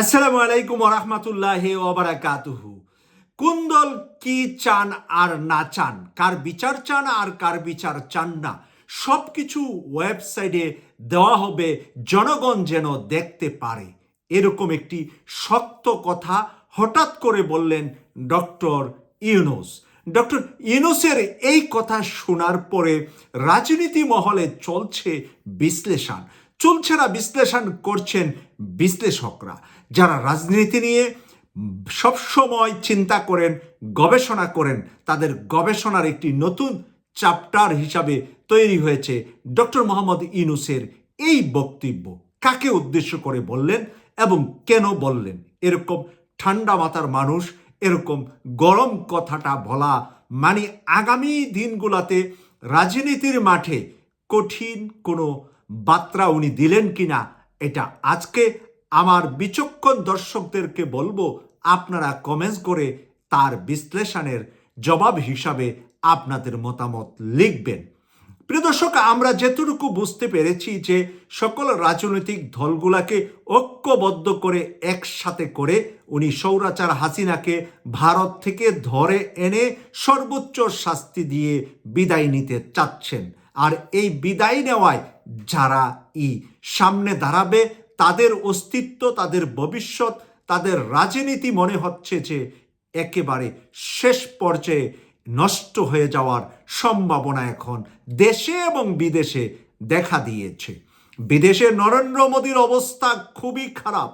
আসসালামু আলাইকুম রহমতুল্লাহ ওবরাকাতুহু কোন দল কি চান আর না চান, কার বিচার চান আর কার বিচার চান না সব কিছু ওয়েবসাইটে দেওয়া হবে, জনগণ যেন দেখতে পারে। এরকম একটি শক্ত কথা হঠাৎ করে বললেন ডক্টর ইউনুস। ডক্টর ইউনুসের এই কথা শোনার পরে রাজনীতি মহলে চলছে বিশ্লেষণ। চলছে না বিশ্লেষণ, করছেন বিশ্লেষকরা। যারা রাজনীতি নিয়ে সবসময় চিন্তা করেন, গবেষণা করেন, তাদের গবেষণার একটি নতুন চ্যাপ্টার হিসাবে তৈরি হয়েছে ডক্টর মোহাম্মদ ইনুসের এই বক্তব্য। কাকে উদ্দেশ্য করে বললেন এবং কেন বললেন? এরকম ঠান্ডা মাথার মানুষ, এরকম গরম কথাটা বলা মানে আগামী দিনগুলোতে রাজনীতির মাঠে কঠিন কোনো বার্তা উনি দিলেন কিনা, এটা আজকে আমার বিচক্ষণ দর্শকদেরকে বলব, আপনারা কমেন্টস করে তার বিশ্লেষণের জবাব হিসাবে আপনাদের মতামত লিখবেন। প্রিয় দর্শক, আমরা যেটুকু বুঝতে পেরেছি যে সকল রাজনৈতিক দলগুলাকে ঐক্যবদ্ধ করে একসাথে করে উনি সৌরাচার হাসিনাকে ভারত থেকে ধরে এনে সর্বোচ্চ শাস্তি দিয়ে বিদায় নিতে চাচ্ছেন। আর এই বিদায় নেওয়ায় যারা ই সামনে দাঁড়াবে তাদের অস্তিত্ব, তাদের ভবিষ্যৎ, তাদের রাজনীতি মনে হচ্ছে যে একেবারে শেষ পর্যায়ে নষ্ট হয়ে যাওয়ার সম্ভাবনা এখন দেশে এবং বিদেশে দেখা দিয়েছে। বিদেশে নরেন্দ্র মোদীর অবস্থা খুবই খারাপ।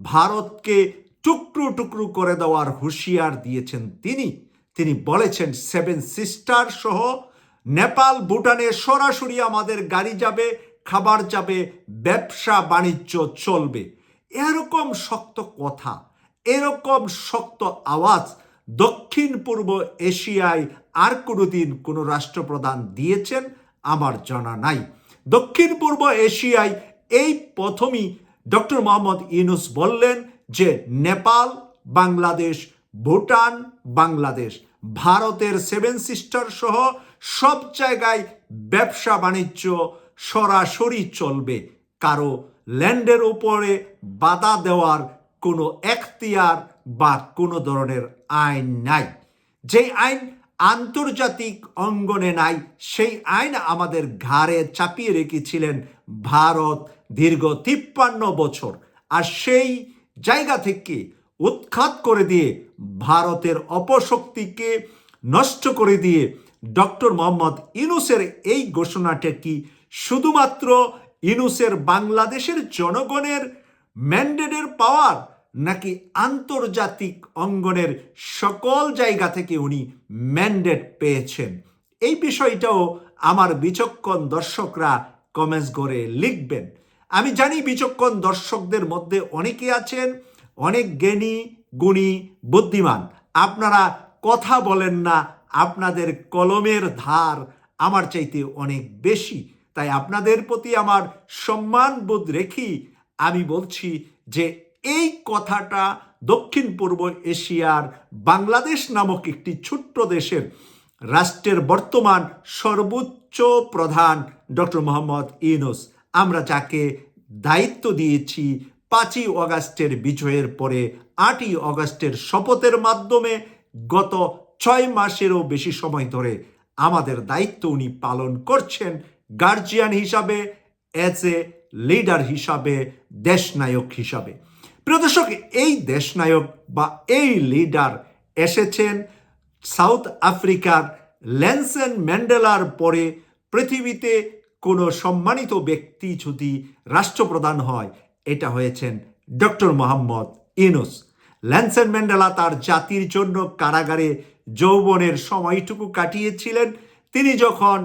ভারতকে টুকরো টুকরো করে দেওয়ার হুঁশিয়ার দিয়েছেন তিনি। তিনি বলেছেন, সেভেন সিস্টার সহ নেপাল, ভুটানে সরাসরি আমাদের গাড়ি যাবে খাবার যাবে ব্যবসা বাণিজ্য চলবে। এরকম শক্ত কথা, এরকম শক্ত আওয়াজ দক্ষিণ পূর্ব এশিয়ায় আর কোনোদিন কোনো রাষ্ট্রপ্রধান দিয়েছেন আমার জানা নাই। দক্ষিণ পূর্ব এশিয়ায় এই প্রথমই ডক্টর মোহাম্মদ ইউনুস বললেন যে নেপাল, বাংলাদেশ, ভুটান, বাংলাদেশ, ভারতের সেভেন সিস্টার সহ সব জায়গায় ব্যবসা বাণিজ্য সরাসরি চলবে। কারও ল্যান্ডের উপরে বাধা দেওয়ার কোনো এখতিয়ার বা কোনো ধরনের আইন নাই। যেই আইন আন্তর্জাতিক অঙ্গনে নাই, সেই আইন আমাদের ঘাড়ে চাপিয়ে রেখেছিলেন ভারত দীর্ঘ তিপ্পান্ন বছর। আর সেই জায়গা থেকে উৎখাত করে দিয়ে ভারতের অপশক্তিকে নষ্ট করে দিয়ে ডক্টর মোহাম্মদ ইনুসের এই ঘোষণাটা কি শুধুমাত্র ইনুসের বাংলাদেশের জনগণের ম্যান্ডেটের পাওয়ার নাকি আন্তর্জাতিক অঙ্গনের সকল জায়গা থেকে উনি ম্যান্ডেট পেয়েছেন? এই বিষয়টাও আমার বিচক্ষণ দর্শকরা কমেন্টস করে লিখবেন। আমি জানি বিচক্ষণ দর্শকদের মধ্যে অনেকে আছেন, অনেক জ্ঞানী, গুণী, বুদ্ধিমান। আপনারা কথা বলেন না, আপনাদের কলমের ধার আমার চাইতে অনেক বেশি। তাই আপনাদের প্রতি আমার সম্মান বোধ রেখি আমি বলছি যে এই কথাটা দক্ষিণ পূর্ব এশিয়ার বাংলাদেশ নামক একটি ছোট্ট দেশের রাষ্ট্রের বর্তমান সর্বোচ্চ প্রধান ডক্টর মোহাম্মদ ইউনুস। আমরা যাকে দায়িত্ব দিয়েছি পাঁচই অগাস্টের বিজয়ের পরে, আটই অগাস্টের শপথের মাধ্যমে গত ছয় মাসেরও বেশি সময় ধরে আমাদের দায়িত্ব উনি পালন করছেন গার্জিয়ান হিসাবে এজ এ লিডার হিসাবে, দেশনায়ক হিসাবে। প্রিয় দর্শক, এই দেশনায়ক বা এই লিডার এসেছেন সাউথ আফ্রিকার ল্যান্সেন ম্যান্ডেলার পরে পৃথিবীতে কোনো সম্মানিত ব্যক্তি যদি রাষ্ট্রপ্রধান হয়, এটা হয়েছেন doctor Mohammad Yunus Nelson Mandela তার জাতির জন্য কারাগারে যৌবনের সময়টুকু কাটিয়েছিলেন। তিনি যখন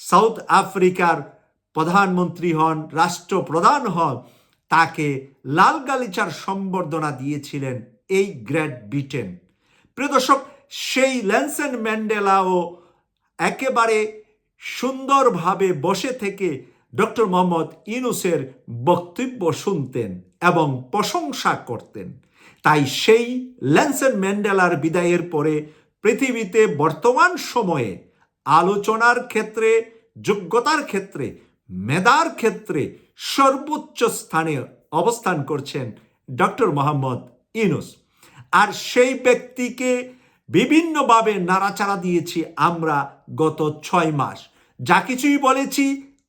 সাউথ আফ্রিকার প্রধানমন্ত্রী হন, রাষ্ট্রপ্রধান হন, তাকে লাল গালিচার সম্বর্ধনা দিয়েছিলেন এই গ্রেট ব্রিটেন। প্রিয় দর্শক, সেই ল্যান্সেন ম্যান্ডেলাও একেবারে সুন্দরভাবে বসে থেকে ডক্টর মোহাম্মদ ইনুসের বক্তব্য শুনতেন এবং প্রশংসা করতেন। তাই সেই ল্যান্সেন ম্যান্ডেলার বিদায়ের পরে পৃথিবীতে বর্তমান সময়ে আলোচনার ক্ষেত্রে, যোগ্যতার ক্ষেত্রে, মেধার ক্ষেত্রে সর্বোচ্চ স্থানে অবস্থান করছেন ডক্টর মোহাম্মদ ইনুস আর সেই ব্যক্তিকে বিভিন্নভাবে নাড়াচাড়া দিয়েছি আমরা গত ছয় মাস। যা কিছুই বলেছি,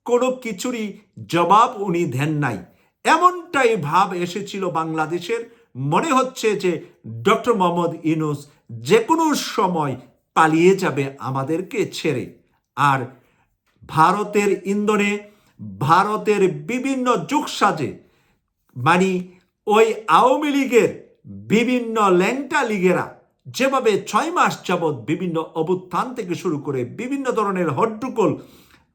কোনো কিছুরই জবাব উনি দেন নাই। এমনটাই ভাব এসেছিল বাংলাদেশের। মনে হচ্ছে যে ডক্টর মোহাম্মদ ইনুস যে কোনো সময় পালিয়ে যাবে আমাদেরকে ছেড়ে। আর ভারতের ইন্ধনে ভারতের বিভিন্ন যুগ সাজে মানে ওই আওয়ামী লীগের বিভিন্ন ল্যাংটা লীগেরা যেভাবে ছয় মাস যাবৎ বিভিন্ন অভ্যুত্থান থেকে শুরু করে বিভিন্ন ধরনের হট্টুকল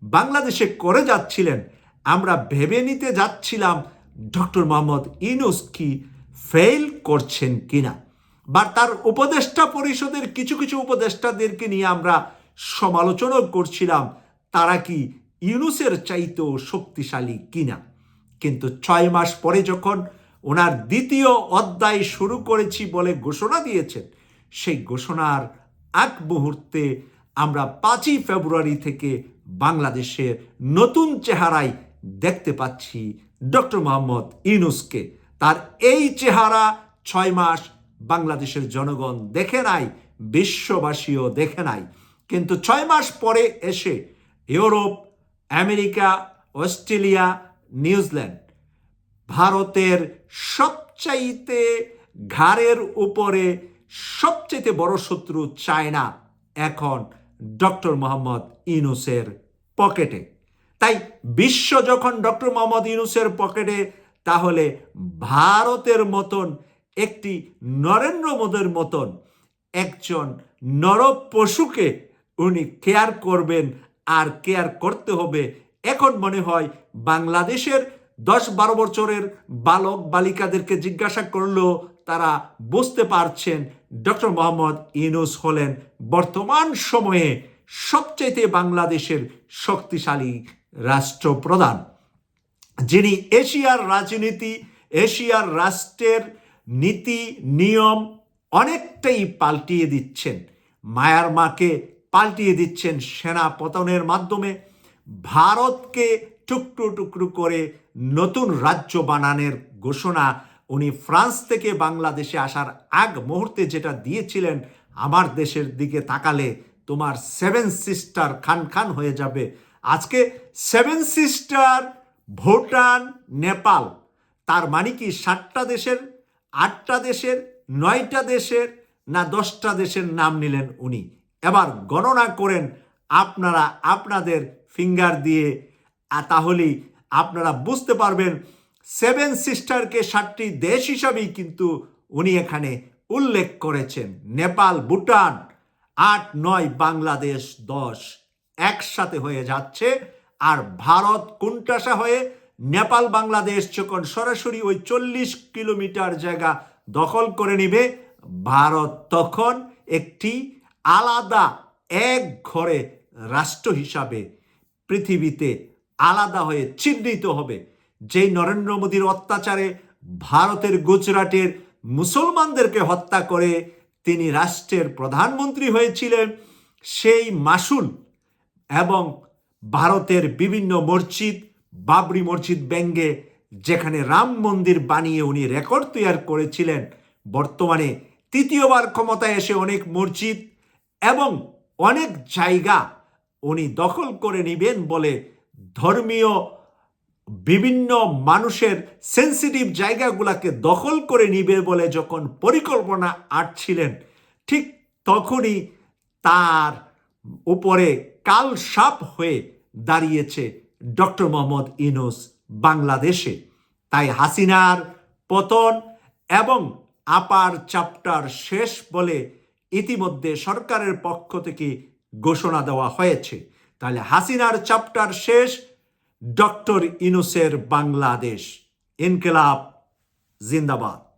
বাংলাদেশে করে যাচ্ছিলেন, আমরা ভেবে নিতে যাচ্ছিলাম, ডক্টর মোহাম্মদ ইনুস কি ফেল করছেন কিনা। বা তার উপদেষ্টা পরিষদের কিছু কিছু উপদেষ্টাদেরকে নিয়ে আমরা সমালোচনা করছিলাম, তারা কি ইউনুসের চাইতেও শক্তিশালী কিনা? কিন্তু ছয় মাস পরে যখন ওনার দ্বিতীয় অধ্যায় শুরু করেছি বলে ঘোষণা দিয়েছেন, সেই ঘোষণার এক মুহূর্তে আমরা পাঁচই ফেব্রুয়ারি থেকে বাংলাদেশের নতুন চেহারায় দেখতে পাচ্ছি ডক্টর মোহাম্মদ ইউনুসকে। তার এই চেহারা ছয় মাস বাংলাদেশের জনগণ দেখে নাই, বিশ্ববাসীও দেখে নাই। কিন্তু ছয় মাস পরে এসে ইউরোপ, আমেরিকা, অস্ট্রেলিয়া, নিউজিল্যান্ড ভারতের সবচাইতে ঘাড়ের উপরে সবচেয়ে বড় শত্রু চায়না এখন ডক্টর মোহাম্মদ ইনুসের পকেটে। তাই বিশ্ব যখন ডক্টর মোহাম্মদ ইনুসের পকেটে, তাহলে ভারতের মতন একটি নরেন্দ্র মোদের মতন একজন নর পশুকে উনি কেয়ার করবেন আর কেয়ার করতে হবে। এখন মনে হয় বাংলাদেশের দশ বারো বছরের বালক বালিকাদেরকে জিজ্ঞাসা করলেও তারা বুঝতে পারছেন ডক্টর মোহাম্মদ ইনুস হলেন বর্তমান সময়ে সবচাইতে বাংলাদেশের শক্তিশালী রাষ্ট্রপ্রধান। যিনি এশিয়ার রাজনীতি, এশিয়ার রাষ্ট্রের নীতি, নিয়ম অনেকটাই পাল্টিয়ে দিচ্ছেন। মায়ারমাকে পাল্টিয়ে দিচ্ছেন সেনা পতনের মাধ্যমে। ভারতকে টুকরো টুকরো করে নতুন রাজ্য বানানোর ঘোষণা উনি ফ্রান্স থেকে বাংলাদেশে আসার আগ মুহূর্তে যেটা দিয়েছিলেন, আমার দেশের দিকে তাকালে তোমার সেভেন সিস্টার খান খান হয়ে যাবে। আজকে সেভেন সিস্টার ভুটান, নেপাল, তার মানে কি সাতটা দেশের আটটা দেশের, নয়টা দেশের না দশটা দেশের নাম নিলেন উনি। এবার গণনা করেন আপনারা আপনাদের ফিঙ্গার দিয়ে। তাহলেই আপনারা বুঝতে পারবেন সেভেন সিস্টারকে সাতটি দেশ হিসাবেই কিন্তু উনি এখানে উল্লেখ করেছেন। নেপাল, ভুটান, আট, নয়, বাংলাদেশ, দশ একসাথে হয়ে যাচ্ছে। আর ভারত কুণ্ঠাসা হয়ে নেপাল, বাংলাদেশ যখন সরাসরি ওই চল্লিশ কিলোমিটার জায়গা দখল করে নিবে, ভারত তখন একটি আলাদা এক ঘরে রাষ্ট্র হিসাবে পৃথিবীতে আলাদা হয়ে চিহ্নিত হবে। যেই নরেন্দ্র মোদীর অত্যাচারে ভারতের গুজরাটের মুসলমানদেরকে হত্যা করে তিনি রাষ্ট্রের প্রধানমন্ত্রী হয়েছিলেন, সেই মাসুল এবং ভারতের বিভিন্ন মসজিদ বাবরি মসজিদ ব্যঙ্গে, যেখানে রাম মন্দির বানিয়ে উনি রেকর্ড তৈয়ার করেছিলেন। বর্তমানে তৃতীয়বার ক্ষমতায় এসে অনেক মসজিদ এবং অনেক জায়গা উনি দখল করে নিবেন বলে ধর্মীয় বিভিন্ন মানুষের সেন্সিটিভ জায়গাগুলোকে দখল করে নিবে বলে যখন পরিকল্পনা আটছিলেন, ঠিক তখনই তার উপরে কাল সাপ হয়ে দাঁড়িয়েছে ডক্টর মোহাম্মদ ইনুস বাংলাদেশে। তাই হাসিনার পতন এবং আপার চাপ্টার শেষ বলে ইতিমধ্যে সরকারের পক্ষ থেকে ঘোষণা দেওয়া হয়েছে। তাহলে হাসিনার চাপ্টার শেষ, ডক্টর ইনুসের বাংলাদেশ। ইনকিলাব, জিন্দাবাদ।